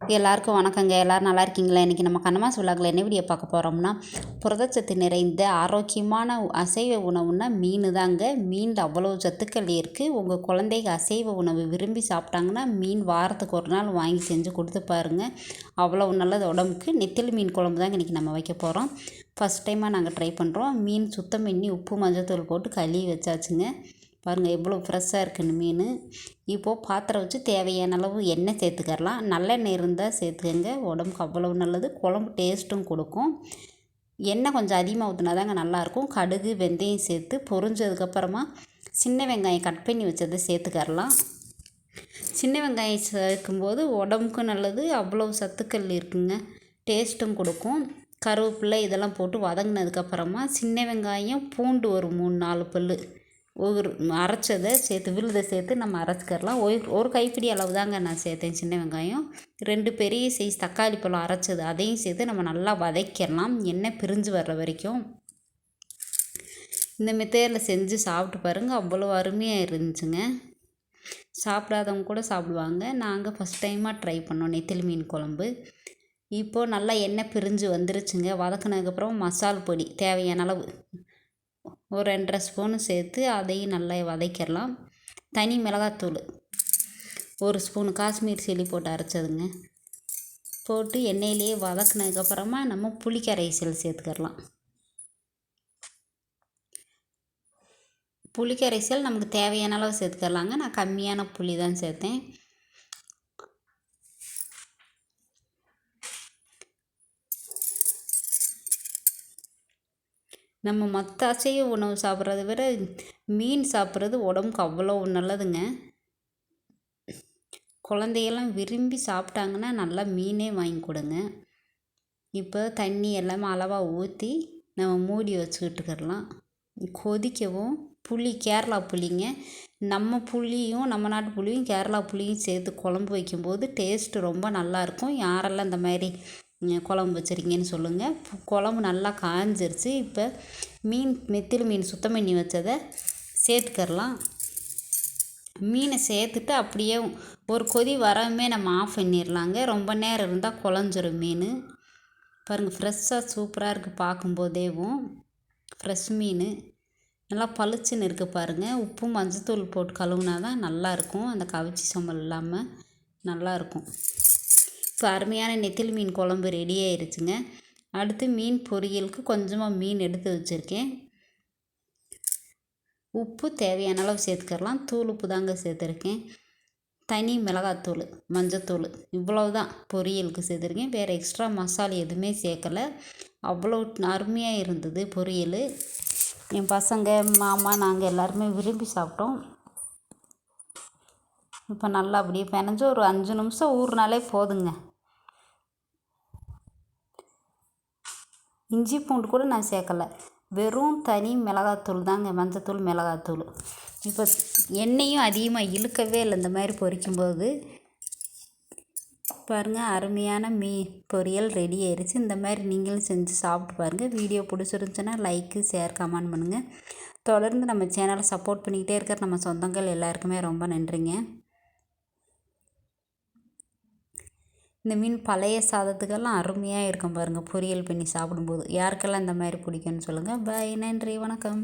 எல்லாருக்கும் வணக்கங்க. எல்லோரும் நல்லா இருக்கீங்களா? இன்றைக்கி நம்ம கண்ணமாஸ் விழாக்கில் என்ன வீடியோ பார்க்க போகிறோம்னா புரதச்சத்து நிறைந்த ஆரோக்கியமான அசைவ உணவுன்னா மீன் தாங்க மீனில் அவ்வளோ சத்துக்கள் இருக்குது உங்கள் குழந்தைங்க அசைவ உணவு விரும்பி சாப்பிட்டாங்கன்னா மீன் வாரத்துக்கு ஒரு நாள் வாங்கி செஞ்சு கொடுத்து பாருங்கள் அவ்வளோ நல்லது உடம்புக்கு. நெத்திலி மீன் குழம்பு தாங்க இன்றைக்கி நம்ம வைக்க போகிறோம் ஃபஸ்ட் டைமாக நாங்கள் ட்ரை பண்ணுறோம் மீன் சுத்தம் பண்ணி உப்பு மஞ்சத்தூள் போட்டு கழுவி வச்சாச்சுங்க. பாருங்கள் எவ்வளோ ஃப்ரெஷ்ஷாக இருக்குன்னு மீன். இப்போது பாத்திரம் வச்சு தேவையான அளவு எண்ணெய் சேர்த்துக்கரலாம் நல்லெண்ணெய் இருந்தால் சேர்த்துக்கங்க. உடம்புக்கு அவ்வளவு நல்லது. குழம்பு டேஸ்ட்டும் கொடுக்கும். எண்ணெய் கொஞ்சம் அதிகமாக ஊற்றினா தாங்க நல்லாயிருக்கும். கடுகு வெந்தயம் சேர்த்து பொரிஞ்சதுக்கப்புறமா சின்ன வெங்காயம் கட் பண்ணி வச்சதை சேர்த்துக்கரலாம் சின்ன வெங்காயம் சேர்க்கும்போது உடம்புக்கும் நல்லது. அவ்வளோ சத்துக்கள் இருக்குங்க. டேஸ்ட்டும் கொடுக்கும். கருவேப்பிலை இதெல்லாம் போட்டு வதங்கினதுக்கப்புறமா சின்ன வெங்காயம் பூண்டு ஒரு மூணு நாலு பல் ஒரு அரைச்சதை சேர்த்து விழுதை சேர்த்து நம்ம அரைச்சிக்கிறலாம் ஒரு ஒரு கைப்பிடி அளவு தாங்க நான் சேர்த்தேன் சின்ன வெங்காயம். ரெண்டு பெரிய சைஸ் தக்காளி பழம் அரைச்சது அதையும் சேர்த்து நம்ம நல்லா வதக்கிடலாம். எண்ணெய் பிரிஞ்சு வர்ற வரைக்கும். இந்த மெத்தேடில் செஞ்சு சாப்பிட்டு பாருங்கள் அவ்வளோ அருமையாக இருந்துச்சுங்க. சாப்பிடாதவங்க கூட சாப்பிடுவாங்க. நாங்கள் ஃபஸ்ட் டைமாக ட்ரை பண்ணோம் நெத்திலி மீன் குழம்பு. இப்போது நல்லா எண்ணெய் பிரிஞ்சு வந்துருச்சுங்க. வதக்கினதுக்கப்புறம் மசால் பொடி தேவையான அளவு. ஒரு ரெண்டரை ஸ்பூனு சேர்த்து அதையும் நல்லா வதக்கிடலாம். தனி மிளகாத்தூள் ஒரு ஸ்பூன் காஷ்மீர் சில்லி போட்டு அரைச்சதுங்க. போட்டு எண்ணெயிலேயே வதக்குனதுக்கப்புறமா நம்ம புளிக்கரைசல் சேர்த்துக்கிடலாம். புளிக்கரைசல் நமக்கு தேவையான அளவு சேர்த்துக்கலாங்க. நான் கம்மியான புளி தான் சேர்த்தேன். நம்ம மற்ற அசைவ உணவு சாப்பிட்றத விட மீன் சாப்பிட்றது உடம்புக்கு அவ்வளோ நல்லதுங்க. குழந்தையெல்லாம் விரும்பி சாப்பிட்டாங்கன்னா நல்லா மீனே வாங்கி கொடுங்க. இப்போ தண்ணி எல்லாமே அளவாக ஊற்றி நம்ம மூடி வச்சுக்கிட்டுக்கிறலாம் கொதிக்கவும் புளி கேரளா புளிங்க. நம்ம புளியும் நம்ம நாட்டு புளியும் கேரளா புளியும் சேர்த்து குழம்பு வைக்கும்போது டேஸ்ட்டு ரொம்ப நல்லாயிருக்கும் யாரெல்லாம் இந்த மாதிரி குழம்பு வச்சுருக்கீங்கன்னு சொல்லுங்கள் குழம்பு நல்லா காஞ்சிருச்சு. இப்போ மீன் நெத்திலி மீன் சுத்தம் பண்ணி வச்சதை சேர்த்துக்கரலாம் மீனை சேர்த்துட்டு அப்படியே ஒரு கொதி வரவுமே நம்ம ஆஃப் பண்ணிடலாங்க ரொம்ப நேரம் இருந்தால் குழஞ்சிரும் மீன். பாருங்கள் ஃப்ரெஷ்ஷாக சூப்பராக இருக்குது பார்க்கும்போதேவும் ஃப்ரெஷ் மீன். நல்லா பளிச்சுன்னு இருக்குது பாருங்கள் உப்பு மஞ்சத்தூள் போட்டு கழுவுனா தான் நல்லாயிருக்கும் அந்த கவிச்சி சம்பல் இல்லாமல் நல்லாயிருக்கும் இப்போ அருமையான நெத்திலி மீன் குழம்பு ரெடி ஆயிடுச்சுங்க அடுத்து மீன் பொரியலுக்கு கொஞ்சமாக மீன் எடுத்து வச்சுருக்கேன். உப்பு தேவையான அளவு சேர்த்துக்கலாம். தூள் உப்பு தாங்க சேர்த்துருக்கேன். தனி மிளகாத்தூள் மஞ்சத்தூள் இவ்வளவு தான் பொரியலுக்கு சேர்த்துருக்கேன். வேறு எக்ஸ்ட்ரா மசாலா எதுவுமே சேர்க்கலை. அவ்வளோ அருமையாக இருந்தது பொரியல். என் பசங்க மாமா நாங்கள் எல்லாருமே விரும்பி சாப்பிட்டோம். இப்போ நல்லா அப்படியே பினஞ்சி ஒரு அஞ்சு நிமிஷம் ஊறினாலே போதுங்க. இஞ்சி பூண்டு கூட நான் சேர்க்கலை. வெறும் தனி மிளகாத்தூள் தாங்க மஞ்சத்தூள் மிளகாத்தூள். இப்போ எண்ணெயும் அதிகமாக இழுக்கவே இல்லை இந்த மாதிரி பொரிக்கும்போது. பாருங்கள் அருமையான மீ பொரியல் ரெடி ஆயிடுச்சு இந்த மாதிரி நீங்களும் செஞ்சு சாப்பிட்டு பாருங்கள் வீடியோ பிடிச்சிருந்துச்சுன்னா லைக்கு ஷேர் கமெண்ட் பண்ணுங்கள் தொடர்ந்து நம்ம சேனலை சப்போர்ட் பண்ணிக்கிட்டே இருக்கிற நம்ம சொந்தங்கள் எல்லாருக்குமே ரொம்ப நன்றிங்க. இந்த மீன் பழைய சாதத்துக்கெல்லாம் அருமையாக இருக்கும் பாருங்கள் பொரியல் பண்ணி சாப்பிடும்போது. யாருக்கெல்லாம் இந்த மாதிரி பிடிக்குன்னு சொல்லுங்கள் பாய் நன்றி. வணக்கம்.